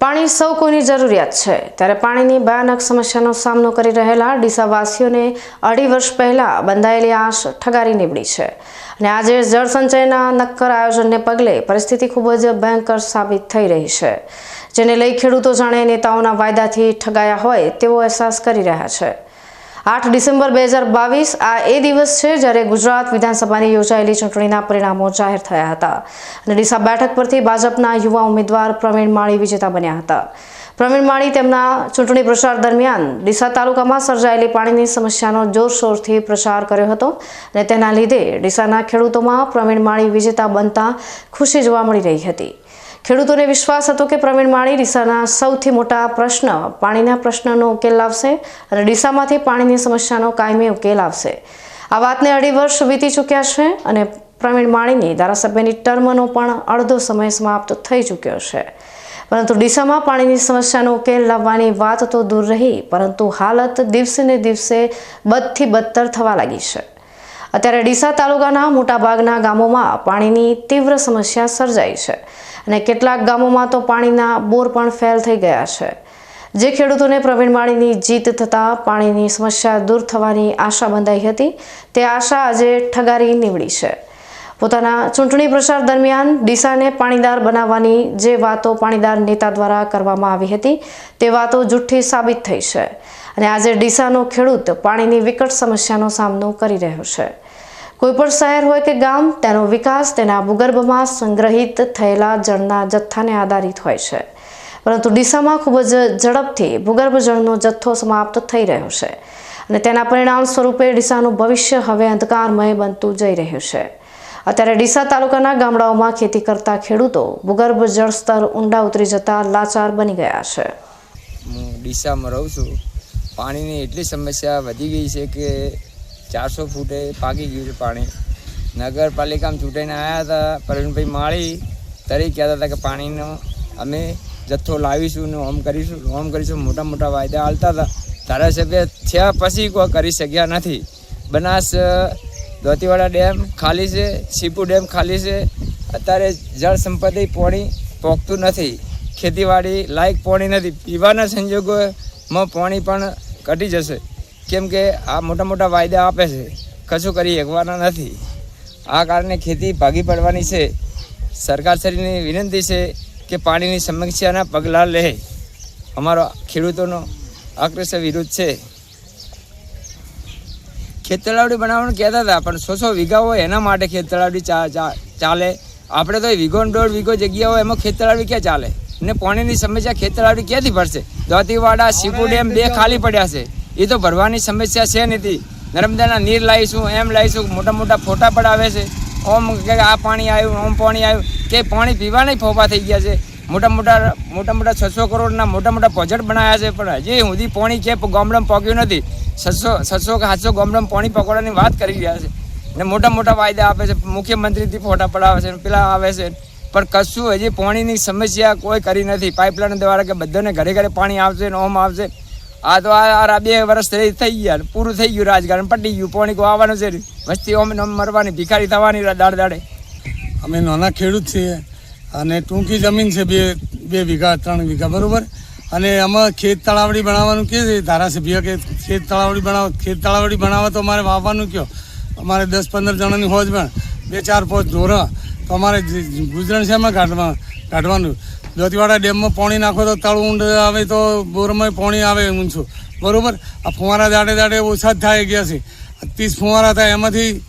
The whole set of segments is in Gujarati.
પાણી સૌ કોઈની જરૂરિયાત છે. ત્યારે પાણીની ભયાનક સમસ્યાનો સામનો કરી રહેલા ડીસાવાસીઓને અઢી વર્ષ પહેલાં બંધાયેલી આશ ઠગારી નીવડી છે. અને આજે જળસંચયના નક્કર આયોજનને પગલે પરિસ્થિતિ ખૂબ જ ભયંકર સાબિત થઈ રહી છે. જેને લઈ ખેડૂતો જાણે નેતાઓના વાયદાથી ઠગાયા હોય તેવો અહેસાસ કરી રહ્યા છે. આઠ ડિસેમ્બર બે હજાર બાવીસ, આ એ દિવસ છે જ્યારે ગુજરાત વિધાનસભાની યોજાયેલી ચૂંટણીના પરિણામો જાહેર થયા હતા. અને ડીસા બેઠક પરથી ભાજપના યુવા ઉમેદવાર પ્રવીણ માળી વિજેતા બન્યા હતા. પ્રવીણ માળી તેમના ચૂંટણી પ્રચાર દરમિયાન ડીસા તાલુકામાં સર્જાયેલી પાણીની સમસ્યાનો જોરશોરથી પ્રચાર કર્યો હતો અને તેના લીધે ડીસાના ખેડૂતોમાં પ્રવીણ માળી વિજેતા બનતા ખુશી જોવા મળી રહી હતી. ખેડૂતોને વિશ્વાસ હતો કે પ્રવીણ માળી ડીસાના સૌથી મોટા પ્રશ્ન પાણીના પ્રશ્નનો ઉકેલ લાવશે અને ડીસામાંથી પાણીની સમસ્યાનો કાયમી ઉકેલ આવશે આ વાતને અઢી વર્ષ વીતી ચૂક્યા છે અને પ્રવીણ માળીની ધારાસભ્યની ટર્મનો પણ અડધો સમય સમાપ્ત થઈ ચૂક્યો છે. પરંતુ ડીસામાં પાણીની સમસ્યાનો ઉકેલ લાવવાની વાત તો દૂર રહી, પરંતુ હાલત દિવસે ને દિવસે બદથી બદતર થવા લાગી છે. અત્યારે ડીસા તાલુકાના મોટાભાગના ગામોમાં પાણીની તીવ્ર સમસ્યા સર્જાઈ છે. અને કેટલાક ગામોમાં તો પાણીના બોર પણ ફેલ થઈ ગયા છે. જે ખેડૂતોને પ્રવીણ માળીની જીત થતાં પાણીની સમસ્યા દૂર થવાની આશા બંધાઈ હતી, તે આશા આજે ઠગારી નીવડી છે. પોતાના ચૂંટણી પ્રચાર દરમિયાન ડીસાને પાણીદાર બનાવવાની જે વાતો પાણીદાર નેતા દ્વારા કરવામાં આવી હતી, તે વાતો જુઠ્ઠી સાબિત થઈ છે. અને આજે ડીસાનો ખેડૂત પાણીની વિકટ સમસ્યાનો સામનો કરી રહ્યો છે. કોઈપણ શહેર હોય કે ગામ, તેનો વિકાસ તેના ભૂગર્ભમાં સંગ્રહિત થયેલા જળના જથ્થાને આધારિત હોય છે. પરંતુ ડીસામાં ખૂબ જ ઝડપથી ભૂગર્ભ જળનો જથ્થો સમાપ્ત થઈ રહ્યો છે અને તેના પરિણામ સ્વરૂપે ડીસાનું ભવિષ્ય હવે અંધકારમય બનતું જઈ રહ્યું છે. અત્યારે ડીસા તાલુકાના ગામડાઓમાં ખેતી કરતા ખેડૂતો ભૂગર્ભ જળ સ્તર ઊંડા ઉતરી જતા લાચાર બની ગયા છે. હું ડીસામાં રહું છું. પાણીની એટલી સમસ્યા વધી ગઈ છે કે ચારસો ફૂટે પાકી ગયું છે પાણી. નગરપાલિકામાં ચૂંટાઈને આવ્યા હતા, પ્રવીણભાઈ માળી તરી કહેતા હતા કે પાણીનો અમે જથ્થો લાવીશું ને ઓમ કરીશું ઓમ કરીશું, મોટા મોટા વાયદા હાલતા હતા. ધારાસભ્ય થયા પછી કોઈ કરી શક્યા નથી. બનાસ ધોતીવાડા ડેમ ખાલી છે, સીપુ ડેમ ખાલી છે. અત્યારે જળ સંપત્તિ પાણી પોખતું નથી. ખેતીવાડી લાયક પાણી નથી. પીવાના સંજોગોમાં પાણી પણ ઘટી જશે. કેમ કે આ મોટા મોટા વાયદા આપે છે. કશું કરી શકવાના નથી. આ કારણે ખેતી ભાગી પડવાની છે. સરકારશ્રીની વિનંતી છે કે પાણીની સમસ્યાના પગલાં લે. અમારો ખેડૂતોનો આક્રોશ વિરુદ્ધ છે. ખેત તળાવડી બનાવવાનું કહેતા હતા, પણ સો સો વીઘા હોય એના માટે ખેત તળાવડી ચાલે. આપણે તો વીઘો દોઢ વીઘો જગ્યા હોય એમાં ખેત તળાવડી ક્યાં ચાલે? ને પાણીની સમસ્યા ખેત તળાવડી ક્યાંથી ભરશે? દોતીવાડા, સીપુ ડેમ બે ખાલી પડ્યા છે. એ તો ભરવાની સમસ્યા છે નથી નર્મદાના નીર લાવીશું, એમ લાવીશું, મોટા મોટા ફોટા પડાવે છે. ઓમ કે આ પાણી આવ્યું, ઓમ પાણી આવ્યું. કે પાણી પીવાના ફોફા થઈ ગયા છે. મોટા મોટા મોટા મોટા છસો કરોડના મોટા મોટા પ્રોજેક્ટ બનાવ્યા છે, પણ હજી સુધી પાણી કે ગામડામાં પહોંચ્યું નથી. છસો છસો કે સાતસો ગામડામાં પાણી પકડવાની વાત કરી રહ્યા છે. ને મોટા મોટા વાયદા આપે છે. મુખ્યમંત્રીથી ફોટા પડાવે છે, પેલા આવે છે. પણ કશું હજી પાણીની સમસ્યા કોઈ કરી નથી. પાઇપલાઇન દ્વારા કે બધાને ઘરે ઘરે પાણી આવશે ને ઓમ આવશે. આ તો આ બે વર્ષ થઈ ગયા પૂરું થઈ ગયું રાજકારણ પટી ગયું, પોણી કોઈ આવવાનું છે. વસ્તી ઓમ મરવાની, ભિખારી થવાની દાડ દાડે. અમે નાના ખેડૂત છીએ અને ટૂંકી જમીન છે બે બે વીઘા, ત્રણ વીઘા, બરોબર? અને આમાં ખેત તળાવડી બનાવવાનું કે છે? ધારાસભ્ય કે ખેત તળાવડી બનાવો ખેત તળાવડી બનાવો તો અમારે વાવવાનું કયો? અમારે દસ પંદર જણાની હોજ પણ, બે ચાર પાંચ તો અમારે ગુજરાત એમાં કાઢવા કાઢવાનું. દોતીવાડા ડેમમાં પાણી નાખો તો તળ ઊંડ આવે તો બોરમાં પાણી આવે ઊંચું. બરાબર? આ ફુવારા દાડે દાડે ઓછા જ થાય ગયા છે. ત્રીસ ફુવારા થાય, એમાંથી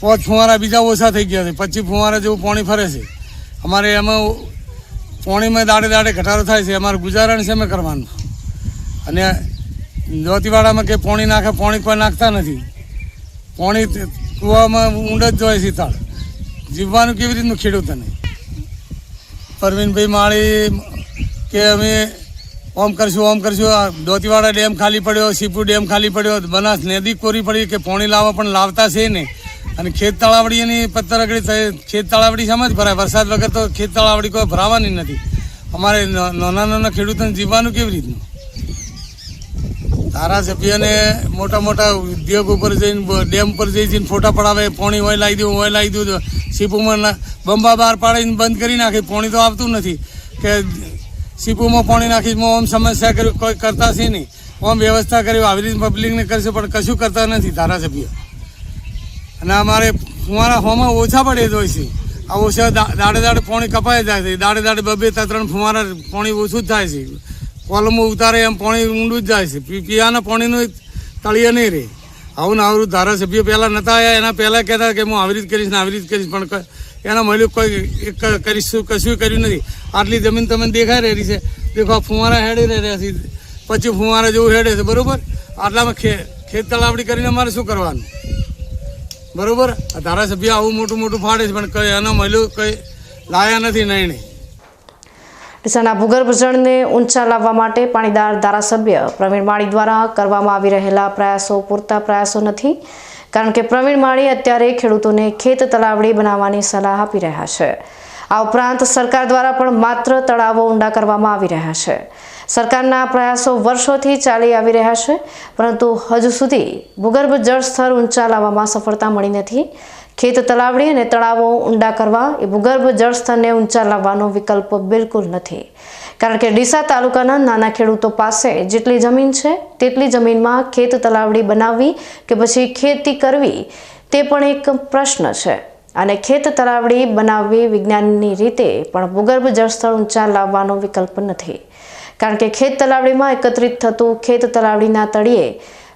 પાંચ ફુવારા બીજા ઓછા થઈ ગયા છે. પચીસ ફુવારા જેવું પાણી ફરે છે. અમારે એમાં પાણીમાં દાડે દાડે ઘટાડો થાય છે. અમારે ગુજારણ છે અમે કરવાનું. અને દોતીવાડામાં કે પાણી નાખે, પાણી કોઈ નાખતા નથી. પાણી કૂવામાં ઊંડ જ જોઈએ છે તળ જીવવાનું કેવી રીતનું ખેડૂતોને? પરવીનભાઈ માળી કે અમે ઓમ કરશું ઓમ કરશું. દોતીવાડા ડેમ ખાલી પડ્યો, સીપુ ડેમ ખાલી પડ્યો, બનાસ નદી કોરી પડી કે પોણી લાવવા પણ લાવતા છે ને. અને ખેત તળાવડીની પત્તર અગડી થઈ. ખેત તળાવડી સમજ ભરાય? વરસાદ વગર તો ખેત તળાવડી કોઈ ભરાવાની નથી. અમારે નાના નાના ખેડૂતોને જીવવાનું કેવી રીતનું? ધારાસભ્યને મોટા મોટા ઉદ્યોગ ઉપર જઈને ડેમ ડેમ પર જઈને ફોટા પડાવે, પોણી હોય લાવી દઉં હોય લાવી દઉં સીપુમાં બંબા બહાર પાડીને બંધ કરી નાખે. પોણી તો આવતું નથી. કે સીપુમાં પોણી નાખી આમ સમસ્યા કર્યું કોઈ કરતા છે નહીં. આમ વ્યવસ્થા કરી, આવી રીતે પબ્લિકને કરશે, પણ કશું કરતા નથી ધારાસભ્ય. અને અમારે ફુવારા હોમાં ઓછા પડે તો છે. આ ઓછા દાડે દાડે પોણી કપાઈ જાય છે. દાડે દાડે બબે ત્રણ ફુવારા પોણી ઓછું જ થાય છે. કોલમો ઉતારે એમ પાણી ઊંડું જ જાય છે. પીવાના પાણીનું તળીએ નહીં રહે. આવું ને આવું ધારાસભ્ય પહેલાં નતા આવ્યા એના પહેલાં કહેતા કે હું આવી રીત કરીશ ને આવી રીત કરીશ, પણ એના મળ્યું કોઈ કરીશું, કશું કર્યું નથી. આટલી જમીન તમને દેખાઈ રહી છે. દેખો ફુવારા હેડી રહ્યા છે. પછી ફુવારા જેવું હેડે છે, બરાબર? આટલામાં ખે, ખેત તલાવડી કરીને અમારે શું કરવાનું? બરાબર? ધારાસભ્ય આવું મોટું મોટું ફાડે છે, પણ કંઈ એના મળ્યું, કંઈ લાયા નથી નહીં ડીસાના ભૂગર્ભ જળને ઊંચા લાવવા માટે પાણીદાર ધારાસભ્ય પ્રવીણ માળી દ્વારા કરવામાં આવી રહેલા પ્રયાસો પૂરતા પ્રયાસો નથી, કારણ કે પ્રવીણ માળી અત્યારે ખેડૂતોને ખેત તલાવડી બનાવવાની સલાહ આપી રહ્યા છે. આ ઉપરાંત સરકાર દ્વારા પણ માત્ર તળાવો ઊંડા કરવામાં આવી રહ્યા છે. સરકારના પ્રયાસો વર્ષોથી ચાલી આવી રહ્યા છે, પરંતુ હજુ સુધી ભૂગર્ભ જળ સ્તર ઊંચા લાવવામાં સફળતા મળી નથી ખેત તલાવડી અને તળાવો ઊંડા કરવા એ ભૂગર્ભ જળ સ્તરને ઊંચા લાવવાનો વિકલ્પ બિલકુલ નથી. કારણ કે ડીસા તાલુકાના નાના ખેડૂતો પાસે જેટલી જમીન છે, તેટલી જમીનમાં ખેત તલાવડી બનાવવી કે પછી ખેતી કરવી, તે પણ એક પ્રશ્ન છે. અને ખેત તલાવડી બનાવવી વિજ્ઞાનની રીતે પણ ભૂગર્ભ જળસ્તર ઊંચા લાવવાનો વિકલ્પ નથી. કારણ કે ખેત તલાવડીમાં એકત્રિત થતું ખેત તલાવડીના તળિયે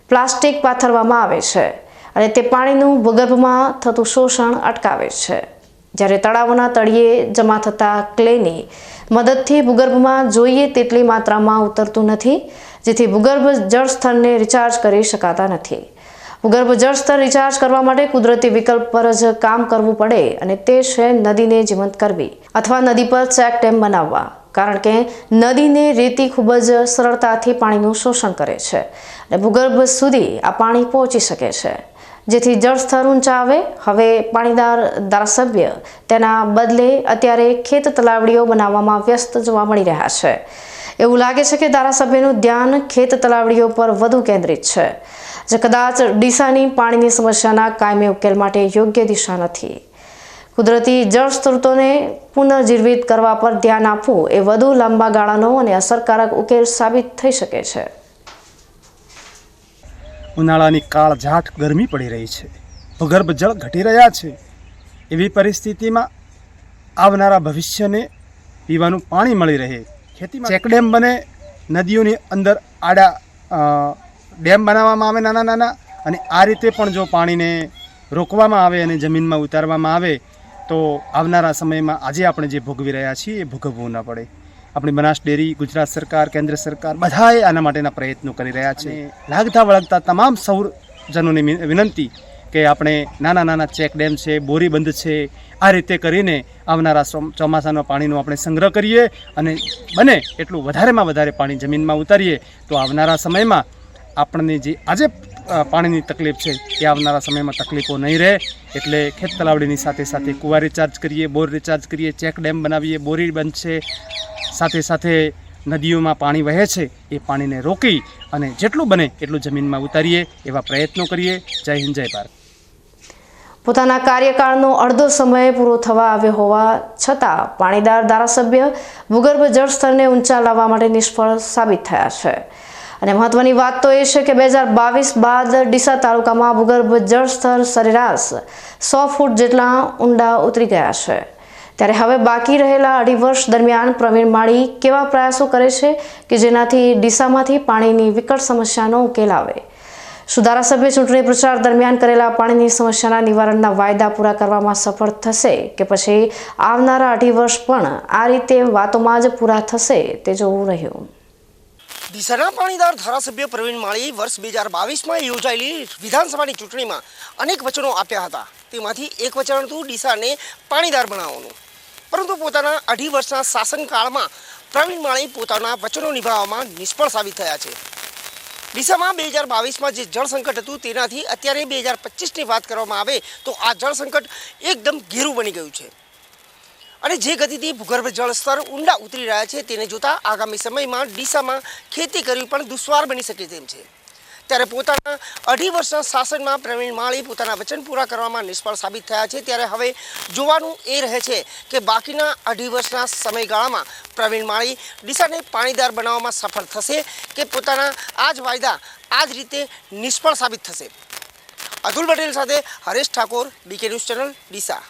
પ્લાસ્ટિક પાથરવામાં આવે છે. અને તે પાણીનું ભૂગર્ભમાં થતું શોષણ અટકાવે છે. જ્યારે તળાવોના તળિયે જમા થતા ક્લેની મદદથી ભૂગર્ભમાં જોઈએ તેટલી માત્રામાં ઉતરતું નથી, જેથી ભૂગર્ભ જળસ્તરને રિચાર્જ કરી શકાતા નથી. ભૂગર્ભ જળસ્તર રિચાર્જ કરવા માટે કુદરતી વિકલ્પ પર જ કામ કરવું પડે અને તે છે નદીને જીવંત કરવી અથવા નદી પર ચેક ડેમ બનાવવા. કારણ કે નદીને રેતી ખૂબ જ સરળતાથી પાણીનું શોષણ કરે છે અને ભૂગર્ભ સુધી આ પાણી પહોંચી શકે છે. જેથી જળ સ્તર ઊંચા આવે. હવે પાણીદાર ધારાસભ્ય તેના બદલે અત્યારે ખેત તલાવડીઓ બનાવવામાં વ્યસ્ત જોવા મળી રહ્યા છે. એવું લાગે છે કે ધારાસભ્યનું ધ્યાન ખેત તલાવડીઓ પર વધુ કેન્દ્રિત છે, જે કદાચ ડીસાની પાણીની સમસ્યાના કાયમી ઉકેલ માટે યોગ્ય દિશા નથી. કુદરતી જળ સ્ત્રોતોને પુનર્જીવિત કરવા પર ધ્યાન આપવું એ વધુ લાંબા ગાળાનો અને અસરકારક ઉકેલ સાબિત થઈ શકે છે. ઉનાળાની કાળઝાટ ગરમી પડી રહી છે. ભૂગર્ભ જળ ઘટી રહ્યા છે. એવી પરિસ્થિતિમાં આવનારા ભવિષ્યને પીવાનું પાણી મળી રહે. ખેતીમાં ચેકડેમ બને નદીઓની અંદર આડા ડેમ બનાવવામાં આવે નાના નાના અને આ રીતે પણ જો પાણીને રોકવામાં આવે અને જમીનમાં ઉતારવામાં આવે તો આવનારા સમયમાં આજે આપણે જે ભોગવી રહ્યા છીએ એ ભોગવવું ન પડે. આપણી બનાસ ડેરી ગુજરાત સરકાર કેન્દ્ર સરકાર બધાએ આના માટેના પ્રયત્નો કરી રહ્યા છે. લાગતા વળગતા તમામ સૌજનોને વિનંતી કે આપણે નાના નાના ચેક ડેમ છે બોરી બંધ છે આ રીતે કરીને આવનારા ચોમાસાના પાણીનો આપણે સંગ્રહ કરીએ અને બને એટલું વધારેમાં વધારે પાણી જમીનમાં ઉતારીએ તો આવનારા સમયમાં આપણને જે આજે પાણીની તકલીફ છે એ આવનારા સમયમાં તકલીફો નહીં રહે. એટલે ખેત તલાવડીની સાથે સાથે કુવા રિચાર્જ કરીએ બોર રિચાર્જ કરીએ ચેક ડેમ બનાવીએ બોરી બનશે સાથે સાથે નદીઓમાં પાણી વહે છે, એ પાણીને રોકી અને જેટલું બને એટલું જમીનમાં ઉતારીએ એવા પ્રયત્નો કરીએ. જય હિન્દ, જય ભારત. પોતાના કાર્યકાળનો અડધો સમય પૂરો થવા આવ્યો હોવા છતાં પાણીદાર ધારાસભ્ય ભૂગર્ભ જળ સ્તરને ઊંચા લાવવા માટે નિષ્ફળ સાબિત થયા છે. અને મહત્વની વાત તો એ છે કે બે હજાર બાવીસ બાદ ડીસા તાલુકામાં ભૂગર્ભ જળ સ્તર સરેરાશ સો ફૂટ જેટલા ઊંડા ઉતરી ગયા છે. ત્યારે હવે બાકી રહેલા અઢી વર્ષ દરમિયાન પ્રવીણ માળી કેવા પ્રયાસો કરે છે કે જેનાથી ડીસામાંથી પાણીની વિકટ સમસ્યાનો ઉકેલ આવે? સુધારાસભ્ય ચૂંટણી પ્રચાર દરમિયાન કરેલા પાણીની સમસ્યાના નિવારણના વાયદા પૂરા કરવામાં સફળ થશે કે પછી આવનારા અઢી વર્ષ પણ આ રીતે વાતોમાં જ પૂરા થશે તે જોવું રહ્યું. ડીસાના પાણીદાર ધારાસભ્ય પ્રવીણ માળી વર્ષ બે હજાર બાવીસમાં યોજાયેલી વિધાનસભાની ચૂંટણીમાં અનેક વચનો આપ્યા હતા. તેમાંથી એક વચન હતું ડીસાને પાણીદાર બનાવવાનું. પરંતુ પોતાના અઢી વર્ષના શાસનકાળમાં પ્રવીણ માળી પોતાના વચનો નિભાવવામાં નિષ્ફળ સાબિત થયા છે. ડીસામાં બે હજાર બાવીસમાં જે જળ સંકટ હતું તેનાથી અત્યારે બે હજાર પચીસની વાત કરવામાં આવે તો આ જળ સંકટ એકદમ ઘેરું બની ગયું છે. અને જે ગતિથી ભૂગર્ભ જળ સ્તર ઊંડા ઉતરી રહ્યા છે તેને જોતા આગામી સમયમાં ડીસામાં ખેતી કરવી પણ દુશ્વાર બની શકે તેમ છે. ત્યારે પોતાના અઢી વર્ષના શાસનમાં પ્રવીણ માળી પોતાના વચન પૂરા કરવામાં નિષ્ફળ સાબિત થયા છે. ત્યારે હવે જોવાનું એ રહે છે કે બાકીના અઢી વર્ષના સમયગાળામાં પ્રવીણ માળી ડીસાને પાણીદાર બનાવવામાં સફળ થશે કે પોતાના આ જ વાયદા આ જ રીતે નિષ્ફળ સાબિત થશે. અતુલ પટેલ સાથે Haresh Thakor B K news channel Deesa.